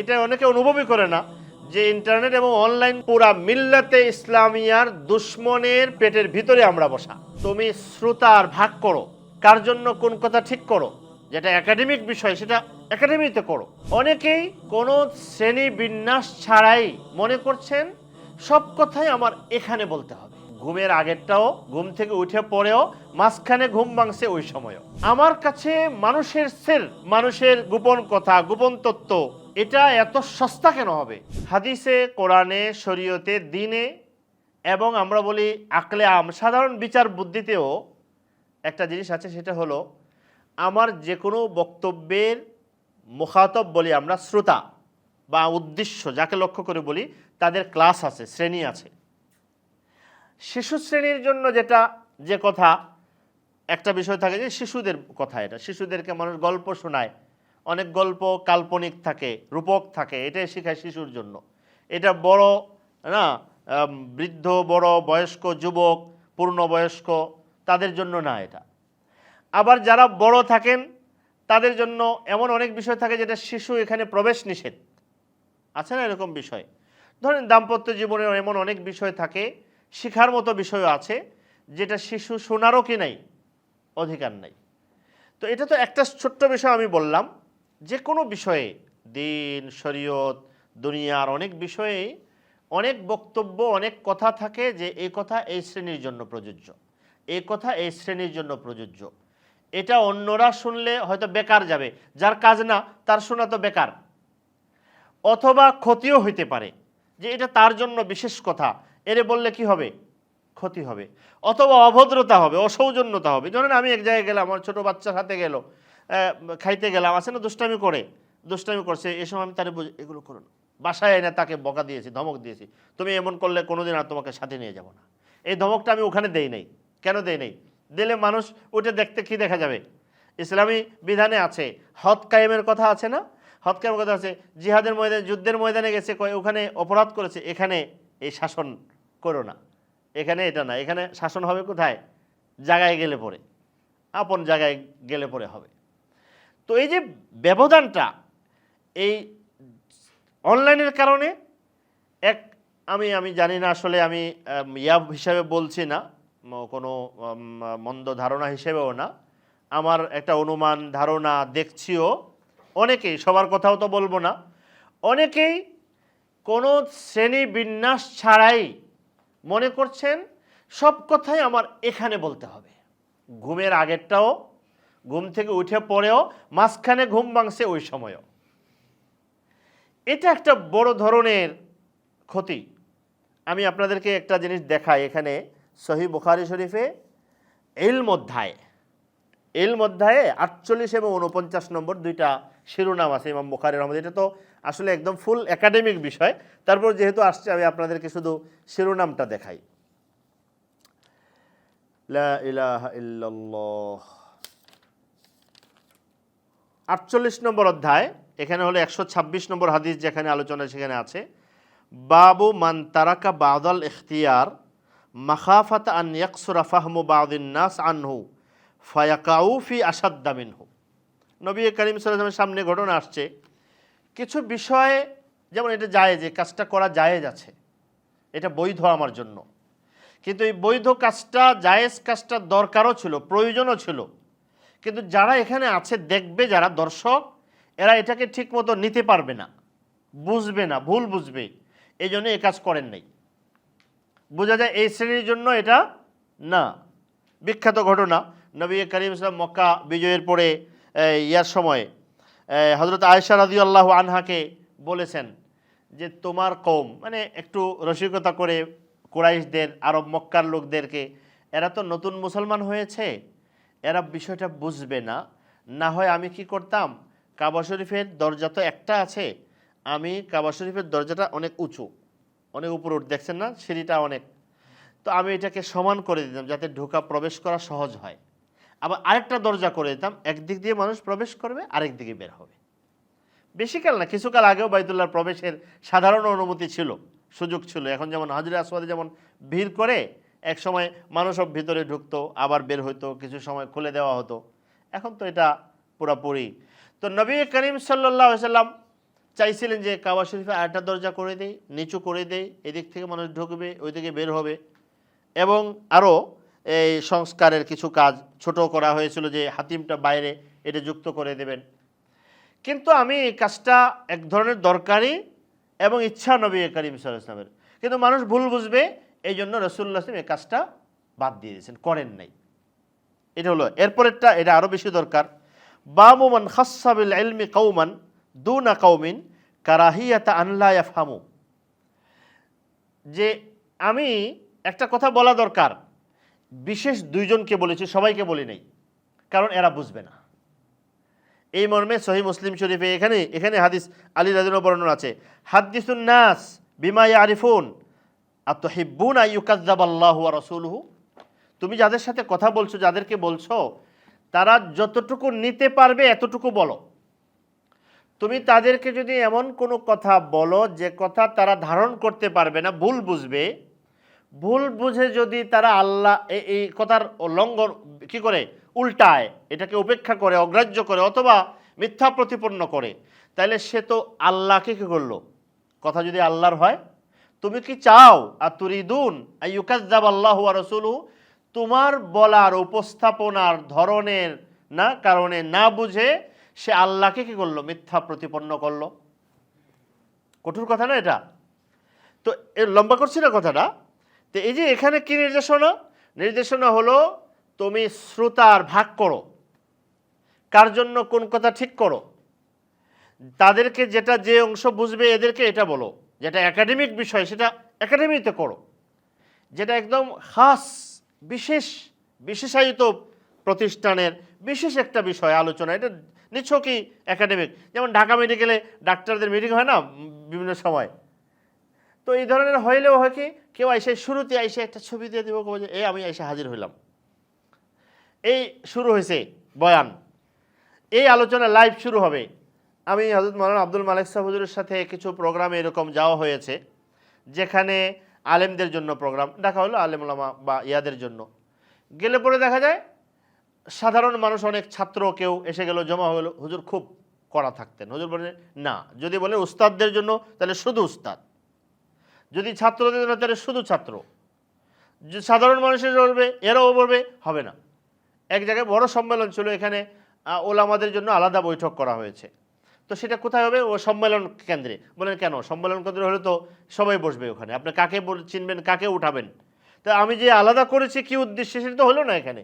এটা অনেকে অনুভবই করে না যে ইন্টারনেট এবং অনলাইন পুরা মিল্লাতে ইসলামিয়ার দুশ্মনের পেটের ভিতরে আমরা বসা। তুমি শ্রোতার ভাগ করো। কার জন্য কোন কথা ঠিক করো? যেটা একাডেমিক বিষয়, সেটা একাডেমিতে করো। অনেকেই কোনো শ্রেণি বিন্যাস ছাড়াই মনে করছেন, সব কথাই আমার এখানে বলতে হবে। ঘুমের আগেরটাও, ঘুম থেকে উঠে পড়েও মাঝখানে ঘুম ভাঙছে ওই সময়ও। আমার কাছে মানুষের সের মানুষের গোপন কথা, গোপন তত্ত্ব এটা এত সস্তা কেন হবে? হাদিসে, কোরআনে, শরীয়তে, দিনে এবং আমরা বলি আকলে আম, সাধারণ বিচার বুদ্ধিতেও একটা জিনিস আছে, সেটা হলো আমার যে কোনো বক্তব্যের মুখাতব বলি আমরা শ্রোতা বা উদ্দেশ্য, যাকে লক্ষ্য করে বলি, তাদের ক্লাস আছে, শ্রেণি আছে। শিশু শ্রেণির জন্য যেটা, যে কথা, একটা বিষয় থাকে যে শিশুদের কথা এটা। শিশুদেরকে মানুষ গল্প শোনায় অনেক গল্প কাল্পনিক থাকে, রূপক থাকে, এটাই শেখায় শিশুর জন্য। এটা বড়, না বৃদ্ধ, বড়, বয়স্ক, যুবক পূর্ণবয়স্ক তাদের জন্য না এটা। আবার যারা বড় থাকেন, তাদের জন্য এমন অনেক বিষয় থাকে যেটা শিশু এখানে প্রবেশ নিষেধ। আছে না এরকম বিষয়? ধরেন দাম্পত্য জীবনের এমন অনেক বিষয় থাকে, শিখার মতো বিষয় আছে, যেটা শিশু শোনারও কি নাই? অধিকার নাই। তো এটা তো একটা ছোট্ট বিষয় আমি বললাম যে কোনো বিষয়ে, দিন, শরীয়ত, দুনিয়ার অনেক বিষয়ে অনেক বক্তব্য, অনেক কথা থাকে যে এই কথা এই শ্রেণির জন্য প্রযোজ্য এই কথা এই শ্রেণির জন্য প্রযোজ্য। এটা অন্যরা শুনলে হয়তো বেকার যাবে, যার কাজ না, তার শোনা তো বেকার। অথবা ক্ষতিও হইতে পারে, যে এটা তার জন্য বিশেষ কথা, এরে বললে কি হবে? ক্ষতি হবে। অথবা অভদ্রতা হবে, অসৌজন্যতা হবে। ধরেন আমি এক জায়গায় গেলাম, আমার ছোটো বাচ্চার হাতে গেল খাইতে গেলাম, আছে না দুষ্টামি করে? দুষ্টামি করছে এই সময় আমি তারে বুঝি এগুলো করো না। বাসায় এনে তাকে বকা দিয়েছি, ধমক দিয়েছি। তুমি এমন করলে কোনোদিন আর তোমাকে সাথে নিয়ে যাব না। এই ধমকটা আমি ওখানে দেই নাই। কেন দেই নাই? দিলে মানুষ ওটা দেখতে কি দেখা যাবে? ইসলামী বিধানে আছে, হদ কায়েমের কথা আছে না? হদ কায়েমের কথা আছে, জিহাদের ময়দানে, যুদ্ধের ময়দানে গেছে ওখানে অপরাধ করেছে, এখানে এই শাসন করো না। এখানে এটা না, এখানে শাসন হবে কোথায়? জায়গায় গেলে পরে। আপন জায়গায় গেলে পরে হবে। তো এই যে ব্যবধানটা এই অনলাইনের কারণে এক আমি আমি জানি না আসলে আমি আম, ইয়া হিসাবে বলছি না কোনো মন্দ ধারণা হিসেবেও না। আমার একটা অনুমান ধারণা দেখছিও অনেকেই সবার কথাও তো বলব না। অনেকেই কোনো শ্রেণি বিন্যাস ছাড়াই মনে করছেন সব কথাই আমার এখানে বলতে হবে। ঘুমের আগেরটাও ঘুম থেকে উঠে পড়েও মাঝখানে ঘুম ভাঙছে ওই সময়ও। এটা একটা বড় ধরনের ক্ষতি। আমি আপনাদেরকে একটা জিনিস দেখাই এখানে, সহি বুখারি শরীফে এলম অধ্যায়। এলম অধ্যায়ে আটচল্লিশ এবং উনপঞ্চাশ নম্বর দুইটা শিরোনাম আছে ইমাম বুখারি রহমদ এটা তো আসলে একদম ফুল একাডেমিক বিষয়। তারপর যেহেতু আসছে, আমি আপনাদেরকে শুধু শিরোনামটা দেখাই। লা ইলাহা ইল্লাল্লাহ। আটচল্লিশ নম্বর অধ্যায়, এখানে হলো একশো ছাব্বিশ নম্বর হাদিস যেখানে আলোচনা সেখানে আছে। বাবু মান তারাকা বাদল ইখতিয়ার, মাখাফাত আন ইয়াকসুরা ফাহমু বাউদ্দিন নাস আনহু, ফায়াকাউ ফি আসাদ্দা মিনহু। নবী করিম সাল্লামের সামনে ঘটনা আসছে। কিছু বিষয়ে যেমন এটা জায়েজ এই কাজটা করা জায়েজ আছে, এটা বৈধ আমার জন্য। কিন্তু এই বৈধ কাজটা, জায়েজ কাজটা দরকারও ছিল, প্রয়োজনও ছিল। কিন্তু যারা এখানে আছে দেখবে, যারা দর্শক, এরা এটাকে ঠিকমতো নিতে পারবে না। বুঝবে না, ভুল বুঝবে। এই জন্য এ কাজ করেন নাই। বোঝা যায় এই শ্রেণির জন্য এটা না। বিখ্যাত ঘটনা, নবী করিম ইসলাম মক্কা বিজয়ের পরে ইয়ার সময় হজরত আয়েশা রাজি আল্লাহ আনহাকে বলেছেন যে, তোমার কম মানে একটু রসিকতা করে কুরাইশদের, আরব মক্কার লোকদেরকে, এরা তো নতুন মুসলমান হয়েছে? এরা বিষয়টা বুঝবে না। না হয় আমি কি করতাম? কাবা শরীফের দরজা তো একটা আছে। আমি কাবা শরীফের দরজাটা অনেক উঁচু, অনেক উপরে উঠ, দেখছেন না? সিঁড়িটা অনেক। তো আমি এটাকে সমান করে দিতাম যাতে ঢোকা প্রবেশ করা সহজ হয়। আবার আরেকটা দরজা করে দিতাম, একদিক দিয়ে মানুষ প্রবেশ করবে, আরেক দিকে বের হবে। বেশিকাল না কিছুকাল আগেও বাইতুল্লাহর প্রবেশের সাধারণ অনুমতি ছিল, সুযোগ ছিল। এখন যেমন হাজরে আসওয়াদে যেমন ভিড় করে এক সময় মানুষ সব ভিতরে ঢুকতো, আবার বের হইতো, কিছু সময় খুলে দেওয়া হতো। এখন তো এটা পুরাপুরি। তো নবী করিম সাল্লাহ সাল্লাম চাইছিলেন যে কাবা শরীফে আরেকটা দরজা করে দেয় নিচু করে দেয় এদিক থেকে মানুষ ঢুকবে ওই দিকে বের হবে। এবং আরও এই সংস্কারের কিছু কাজ ছোট করা হয়েছিল যে হাতিমটা বাইরে এটা যুক্ত করে দেবেন। কিন্তু আমি এই কাজটা এক ধরনের দরকারি এবং ইচ্ছা নবী করিম সাল ইসলামের কিন্তু মানুষ ভুল বুঝবে এই জন্য রসুল্লাহ আসলাম এই কাজটা বাদ দিয়ে দিয়েছেন, করেন নাই। এটা হলো, এরপরেরটা এটা আরও বেশি দরকার। বামুমান খাসাবিল ইলমি কৌমান দু দুনা কৌমিন কারাহিয়াতা আনলা ইয়াফহামু। যে আমি একটা কথা বলা দরকার, বিশেষ দুইজনকে বলেছি, সবাইকে বলি নাই, কারণ এরা বুঝবে না। এই মর্মে সহি মুসলিম শরীফে এখানে এখানে হাদিস আলী রাজন বর্ণন আছে হাদিসুন নাস বিমা আরিফুন আত্মহিব্বুন ওয়া রাসূলুহু? তুমি যাদের সাথে কথা বলছো, যাদেরকে বলছো, তারা যতটুকু নিতে পারবে এতটুকু বলো। তুমি তাদেরকে যদি এমন কোনো কথা বলো যে কথা তারা ধারণ করতে পারবে না, ভুল বুঝবে, ভুল বুঝে যদি তারা আল্লাহ এই কথার লঙ্ঘন কি করে? উল্টায়, এটাকে উপেক্ষা করে, অগ্রাহ্য করে, অথবা মিথ্যা প্রতিপন্ন করে তাহলে সে তো আল্লাহকে কী করল? কথা যদি আল্লাহর হয় তুমি কি চাও? আর তুরিদুন ইউকাজ্জাব আল্লাহ রসুলু, তোমার বলার উপস্থাপনার ধরনের না, কারণে না বুঝে সে আল্লাহকে কি করল? মিথ্যা প্রতিপন্ন করল। কঠোর কথা না এটা? তো লম্বা করছি না কথাটা? তো এই যে এখানে কি নির্দেশনা? নির্দেশনা হলো, তুমি শ্রোতার ভাগ করো। কার জন্য কোন কথা ঠিক করো? তাদেরকে যেটা যে অংশ বুঝবে, এদেরকে এটা বলো। যেটা একাডেমিক বিষয়, সেটা একাডেমিতে করো। যেটা একদম খাস, বিশেষ, বিশেষায়িত প্রতিষ্ঠানের বিশেষ একটা বিষয়, আলোচনা। এটা নিছকই একাডেমিক। যেমন ঢাকা মেডিকেলে ডাক্তারদের মিটিং হয় না, বিভিন্ন সময়। তো এই ধরনের হইলেও হয় কি, কেউ এসে শুরুতে এসে একটা ছবি দিয়ে দেবো যে এই আমি এসে হাজির হইলাম। এই শুরু হয়েছে বয়ান। এই আলোচনা লাইভ শুরু হবে। আমি হজরত মৌলানা আব্দুল মালিক সাহুজুরের সাথে কিছু প্রোগ্রামে এরকম যাওয়া হয়েছে, যেখানে আলেমদের জন্য প্রোগ্রাম, দেখা হলো আলেমুলামা বা ইয়াদের জন্য। গেলে পরে দেখা যায়, সাধারণ মানুষ, অনেক ছাত্র কেউ এসে গেল, জমা হলো হুজুর খুব কড়া থাকতেন। হুজুর বলেন না, যদি বলে উস্তাদদের জন্য, তাহলে শুধু উস্তাদ। যদি ছাত্রদের জন্য, তাহলে শুধু ছাত্র। সাধারণ মানুষের বলবে, এরাও বলবে, হবে না। এক জায়গায় বড় সম্মেলন ছিল, এখানে ওলামাদের জন্য আলাদা বৈঠক করা হয়েছে। তো সেটা কোথায় হবে? ও সম্মেলন কেন্দ্রে। বলেন, কেন? সম্মেলন কেন্দ্রে হলে তো সবাই বসবে ওখানে। আপনি কাকে চিনবেন, কাকে উঠাবেন? তো আমি যে আলাদা করেছি কি উদ্দেশ্যে, সেটা তো হলো না এখানে।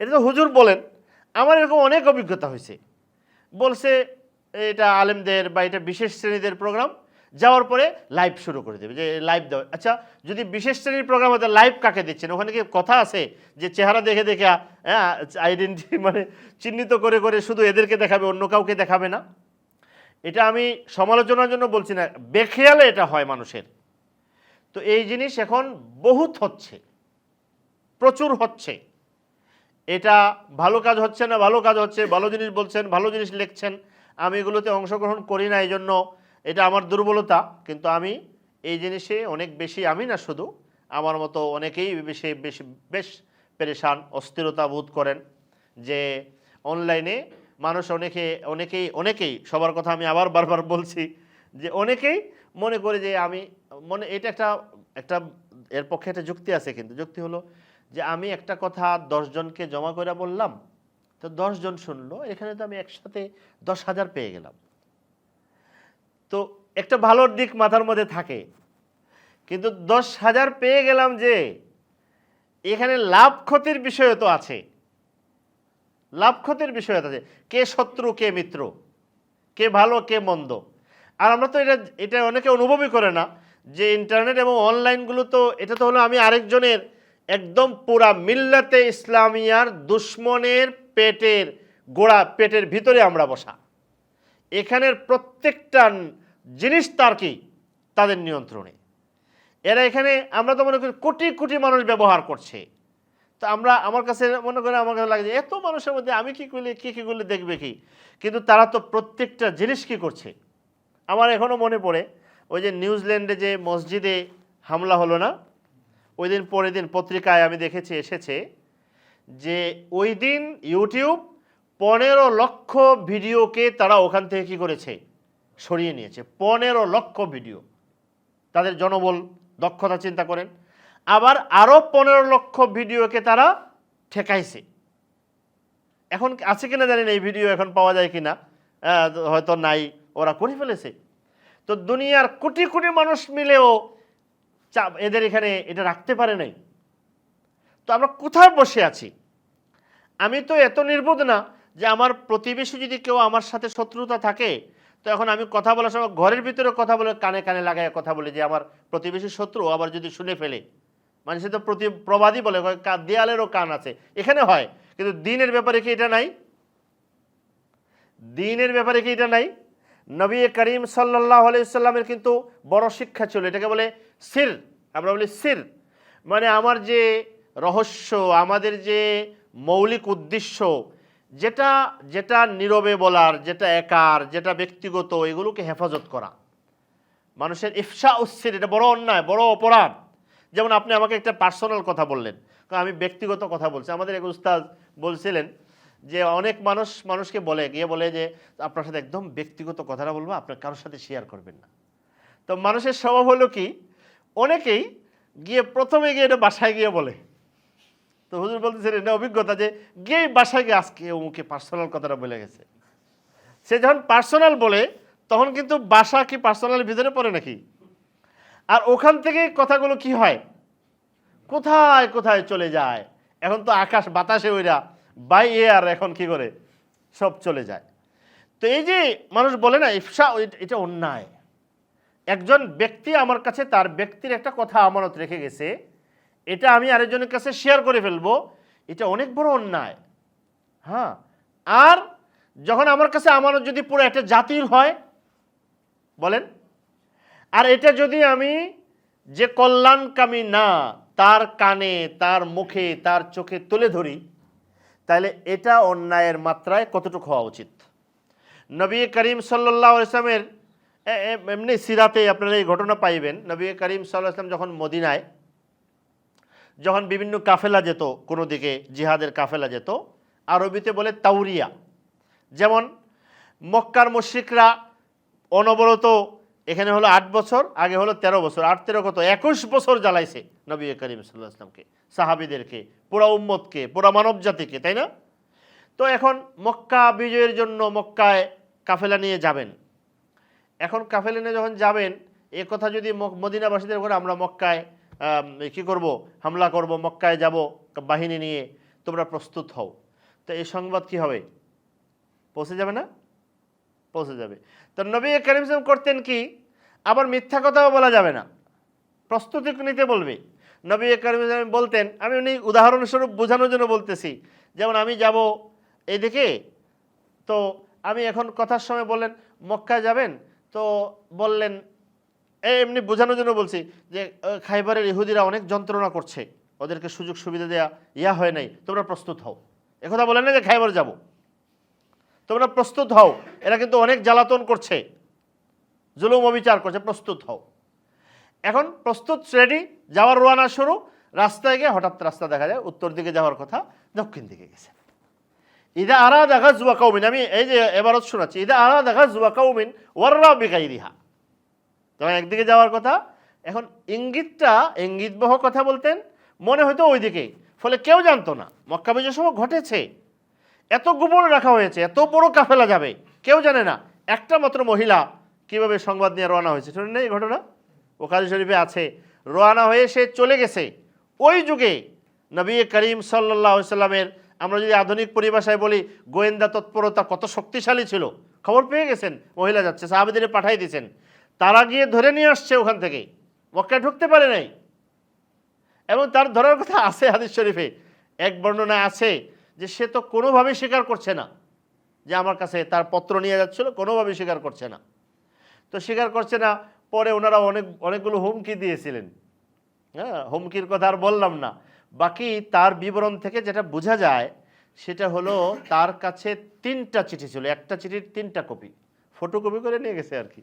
এটা তো হুজুর বলেন। আমার এরকম অনেক অভিজ্ঞতা হয়েছে। বলছে, এটা আলেমদের বা এটা বিশেষ শ্রেণীদের প্রোগ্রাম যাওয়ার পরে লাইভ শুরু করে দেবে, যে লাইভ দেওয়া। আচ্ছা যদি বিশেষ শ্রেণির প্রোগ্রাম হতে লাইভ কাকে দিচ্ছেন? ওখানে কি কথা আছে? যে চেহারা দেখে দেখে হ্যাঁ আইডেন্টি মানে চিহ্নিত করে করে শুধু এদেরকে দেখাবে, অন্য কাউকে দেখাবে না? এটা আমি সমালোচনার জন্য বলছি না, বেখেয়ালে এটা হয় মানুষের। তো এই জিনিস এখন বহুত হচ্ছে, প্রচুর হচ্ছে। এটা ভালো কাজ হচ্ছে না ভালো কাজ হচ্ছে, ভালো জিনিস বলছেন, ভালো জিনিস লিখছেন, আমি এগুলোতে অংশগ্রহণ করি না এই জন্য এটা আমার দুর্বলতা, কিন্তু আমি এই জিনিসে অনেক বেশি আমি না শুধু, আমার মতো অনেকেই বেশি বেশি, বেশ পেরেশান, অস্থিরতা বোধ করেন যে অনলাইনে মানুষ অনেকে, অনেকেই অনেকেই, সবার কথা আমি আবার বারবার বলছি যে অনেকেই মনে করে যে আমি, মনে, এটা একটা একটা এর পক্ষে একটা যুক্তি আছে কিন্তু, যুক্তি হলো যে আমি একটা কথা দশজনকে জমা করে বললাম, তো দশজন শুনলো, এখানে তো আমি একসাথে দশ হাজার পেয়ে গেলাম। তো একটা ভালো দিক মাথার মধ্যে থাকে। কিন্তু দশ হাজার পেয়ে গেলাম যে, এখানে লাভ ক্ষতির বিষয় তো আছে। লাভ ক্ষতির বিষয় আছে। কে শত্রু, কে মিত্র? কে ভালো, কে মন্দ? আর আমরা তো এটা এটা অনেকে অনুভবই করে না যে ইন্টারনেট এবং অনলাইনগুলো তো, এটা তো হলো আমি আরেকজনের একদম পুরা মিল্লাতে ইসলামিয়ার দুশ্মনের পেটের গোড়া, পেটের ভিতরে আমরা বসা। এখানের প্রত্যেকটা জিনিস তার কি? তাদের নিয়ন্ত্রণে। এরা এখানে, আমরা তো মনে করি কোটি কোটি মানুষ ব্যবহার করছে। তো আমরা, আমার কাছে মনে করে আমার কাছে লাগে যে এত মানুষের মধ্যে আমি কি করলে, কী কী করলে দেখবে কি? কিন্তু তারা তো প্রত্যেকটা জিনিস কি করছে? আমার এখনও মনে পড়ে, ওই যে নিউজিল্যান্ডে যে মসজিদে হামলা হলো না? ওই দিন পরের দিন পত্রিকায় আমি দেখেছি, এসেছে যে ওই দিন ইউটিউব পনেরো লক্ষ ভিডিওকে তারা ওখান থেকে কি করেছে? সরিয়ে নিয়েছে। পনেরো লক্ষ ভিডিও। তাদের জনবল দক্ষতা চিন্তা করেন। আবার আরও পনেরো লক্ষ ভিডিওকে তারা ঠেকাইছে। এখন আছে কিনা জানি না এই ভিডিও এখন পাওয়া যায় কিনা। আহ, হয়তো নাই ওরা করে ফেলেছে। তো দুনিয়ার কোটি কোটি মানুষ মিলেও চা- এদের এখানে এটা রাখতে পারে নাই। তো আমরা কোথায় বসে আছি? আমি তো এত নির্বোধ না যে আমার প্রতিবেশী যদি কেউ আমার সাথে শত্রুতা থাকে, তো এখন আমি কথা বলার সময় ঘরের ভিতরে কথা বলে কানে কানে লাগায় কথা বলে যে আমার প্রতিবেশী শত্রু আবার যদি শুনে ফেলে। মানুষের তো প্রতি প্রবাদই বলে দেয়ালেরও কান আছে। এখানে হয়, কিন্তু দিনের ব্যাপারে কি এটা নাই? দিনের ব্যাপারে কি এটা নাই? নবী করিম সাল্লাহ আলাইসাল্লামের কিন্তু বড় শিক্ষা ছিল, এটাকে বলে সির, আমরা বলি সির। মানে আমার যে রহস্য, আমাদের যে মৌলিক উদ্দেশ্য যেটা যেটা নীরবে বলার, যেটা একার, যেটা ব্যক্তিগত, এগুলোকে হেফাজত করা। মানুষের ইফসা উচ্ছেদ এটা বড় অন্যায়, বড় অপরাধ। যেমন আপনি আমাকে একটা পার্সোনাল কথা বললেন কারণ আমি ব্যক্তিগত কথা বলছি। আমাদের এক উস্তাদ বলছিলেন যে, অনেক মানুষ, মানুষকে বলে, গিয়ে বলে যে, আপনার সাথে একদম ব্যক্তিগত কথাটা বলব আপনার কারোর সাথে শেয়ার করবেন না। তো মানুষের স্বভাব হলো কি, অনেকেই গিয়ে প্রথমে গিয়ে এটা বাসায় গিয়ে বলে। তো হুজুর বলতেছেন, এটা অভিজ্ঞতা যে গিয়ে বাসায় গিয়ে আজকে অমুকে পার্সোনাল কথাটা বলে গেছে। সে যখন পার্সোনাল বলে, তখন কিন্তু বাসা কি পার্সোনাল ভিতরে পড়ে নাকি? আর ওখান থেকে কথাগুলো কি হয়? কোথায় কোথায় চলে যায়? এখন তো আকাশ বাতাসে ওইরা, বাই এয়ার এখন কি করে? সব চলে যায়। তো এই যে মানুষ বলে না ইফসা এটা অন্যায়। একজন ব্যক্তি আমার কাছে তার ব্যক্তির একটা কথা আমানত রেখে গেছে এটা আমি আরেকজনের কাছে শেয়ার করে ফেলব। এটা অনেক বড় অন্যায়। হ্যাঁ? আর যখন আমার কাছে আমানত যদি পুরো একটা জাতির হয়, বলেন, আর এটা যদি আমি যে কল্যাণকামী না, তার কানে, তার মুখে, তার চোখে তুলে ধরি, তাহলে এটা অন্যায়ের মাত্রায় কতটুকু হওয়া উচিত? নবী করিম সাল্লাহ ইসলামের এমনি সিরাতে আপনারা এই ঘটনা পাইবেন। নবী করিম সাল্লাহ ইসলাম যখন মদিনায় যখন বিভিন্ন কাফেলা যেত, কোনো দিকে জিহাদের কাফেলা যেত, আরবিতে বলে তাউরিয়া যেমন মক্কার মুশ্রিকরা অনবরত, এখানে হলো আট বছর, আগে হলো তেরো বছর, আট তেরো কত, একুশ বছর জ্বালাইছে নবী করিম সাল্লাহ আসলামকে সাহাবিদেরকে, পুরা উম্মতকে, পুরা মানব জাতিকে তাই না? তো এখন মক্কা বিজয়ের জন্য মক্কায় কাফেলা নিয়ে যাবেন। এখন কাফেলা নিয়ে যখন যাবেন, এ কথা যদি মদিনাবাসীদের করে আমরা মক্কায় কি করব? হামলা করব, মক্কায় যাব, বাহিনী নিয়ে। তোমরা প্রস্তুত হও। তো এই সংবাদ কি হবে? পৌঁছে যাবে না? পৌঁছে যাবে। তো নবী করিম সাহেব করতেন কি? আবার মিথ্যা কথাও বলা যাবে না। প্রস্তুতি নিতে বলবে। নবী করিম সাহেব বলতেন, আমি উনি উদাহরণস্বরূপ বোঝানোর জন্য বলতেছি, যেমন আমি যাব এদিকে, তো আমি এখন কথার সময় বললেন, মক্কায় যাবেন, তো বললেন এমনি বোঝানোর জন্য বলছি যে খাইবারের ইহুদিরা অনেক যন্ত্রণা করছে। ওদেরকে সুযোগ সুবিধা দেওয়া ইয়া হয় নাই। তোমরা প্রস্তুত হও। একথা বলে না যে খাইবার যাব। তোমরা প্রস্তুত হও। এরা কিন্তু অনেক জ্বালাতন করছে। জুলুম অবিচার করছে। প্রস্তুত হও। এখন প্রস্তুত রেডি যাওয়ার রোয়ানা শুরু। রাস্তায় গিয়ে হঠাৎ রাস্তা দেখা যায়। উত্তর দিকে যাওয়ার কথা দক্ষিণ দিকে গেছে। ইদা আরা দেখা জুয়া কাউমিন। আমি এই যে এবারত শোনাচ্ছি। ইদা আরা দেখা জুয়া কাউমিন ওয়ার্রা বেকাই রিহা তখন একদিকে যাওয়ার কথা, এখন ইঙ্গিতটা, ইঙ্গিতবহ কথা বলতেন, মনে হয়তো ওই ওইদিকে। ফলে কেউ জানতো না, মক্কা বিজয় সময় ঘটেছে। এত গোপন রাখা হয়েছে, এত বড় কাফেলা যাবে, কেউ জানে না। একটা মাত্র মহিলা কীভাবে সংবাদ নিয়ে রওনা হয়েছে, শুনেন এই ঘটনা? ওকারি শরীফে আছে, রওনা হয়ে সে চলে গেছে। ওই যুগে নবী করিম সাল্লাহ সাল্লামের, আমরা যদি আধুনিক পরিভাষায় বলি, গোয়েন্দা তৎপরতা কত শক্তিশালী ছিল। খবর পেয়ে গেছেন, মহিলা যাচ্ছে সাহাবিদের পাঠাই দিয়েছেন। তারা গিয়ে ধরে নিয়ে আসছে ওখান থেকে। মক্কায় ঢুকতে পারে নাই। এবং তার ধরার কথা আছে হাদিস শরীফে। এক বর্ণনা আছে যে সে তো কোনোভাবেই স্বীকার করছে না যে আমার কাছে তার পত্র নিয়ে যাচ্ছিল, কোনোভাবেই স্বীকার করছে না। তো স্বীকার করছে না, পরে ওনারা অনেক, অনেকগুলো হুমকি দিয়েছিলেন। হ্যাঁ হুমকির কথা আর বললাম না। বাকি তার বিবরণ থেকে যেটা বোঝা যায়, সেটা হলো তার কাছে তিনটা চিঠি ছিল। একটা চিঠির তিনটা কপি। ফটোকপি করে নিয়ে গেছে আর কি।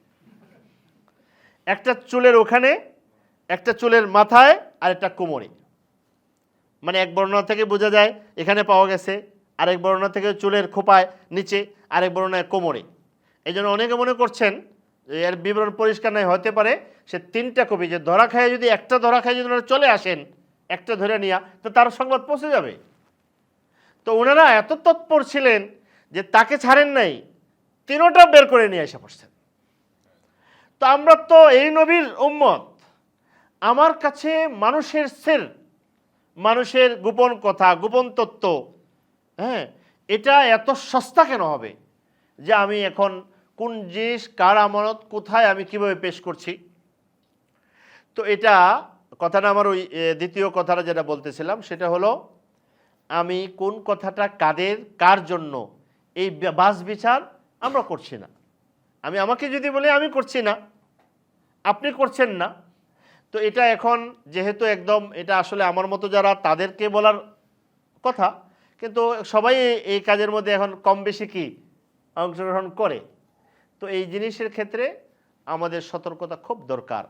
একটা চুলের ওখানে, একটা চুলের মাথায়, আর একটা কোমরে। মানে এক বর্ণনা থেকে বোঝা যায়, এখানে পাওয়া গেছে, আরেক বর্ণনা থেকে চুলের খোপায়, নিচে, আরেক বর্ণনায় কোমরে। এই জন্য অনেকে মনে করছেন এর বিবরণ পরিষ্কার নাই, হতে পারে সে তিনটা কবি যে ধরা খায় যদি একটা ধরা খায় যদি ওনারা চলে আসেন, একটা ধরে নিয়া, তো তার সংবাদ পৌঁছে যাবে। তো ওনারা এত তৎপর ছিলেন যে তাকে ছাড়েন নাই, তিনোটা বের করে নিয়ে এসে পড়ছেন তো আমরা তো এই নবীর উম্মত। আমার কাছে মানুষের সের, মানুষের গোপন কথা, গোপন তত্ত্ব হ্যাঁ এটা এত সস্তা কেন হবে? যে আমি এখন কোন জিনিস, কার আমানত, কোথায় আমি কীভাবে পেশ করছি? তো এটা কথাটা আমার ওই দ্বিতীয় কথাটা যেটা বলতেছিলাম, সেটা হলো, আমি কোন কথাটা কাদের, কার জন্য, এই বাস বিচার আমরা করছি না। আমি আমাকে যদি বলি আমি করছি না, আপনি করছেন না, তো এটা এখন যেহেতু একদম এটা আসলে আমার মতো যারা তাদেরকে বলার কথা, কিন্তু সবাই এই- কাজের মধ্যে এখন কম বেশি কী অংশগ্রহণ করে। তো এই জিনিসের ক্ষেত্রে আমাদের সতর্কতা খুব দরকার।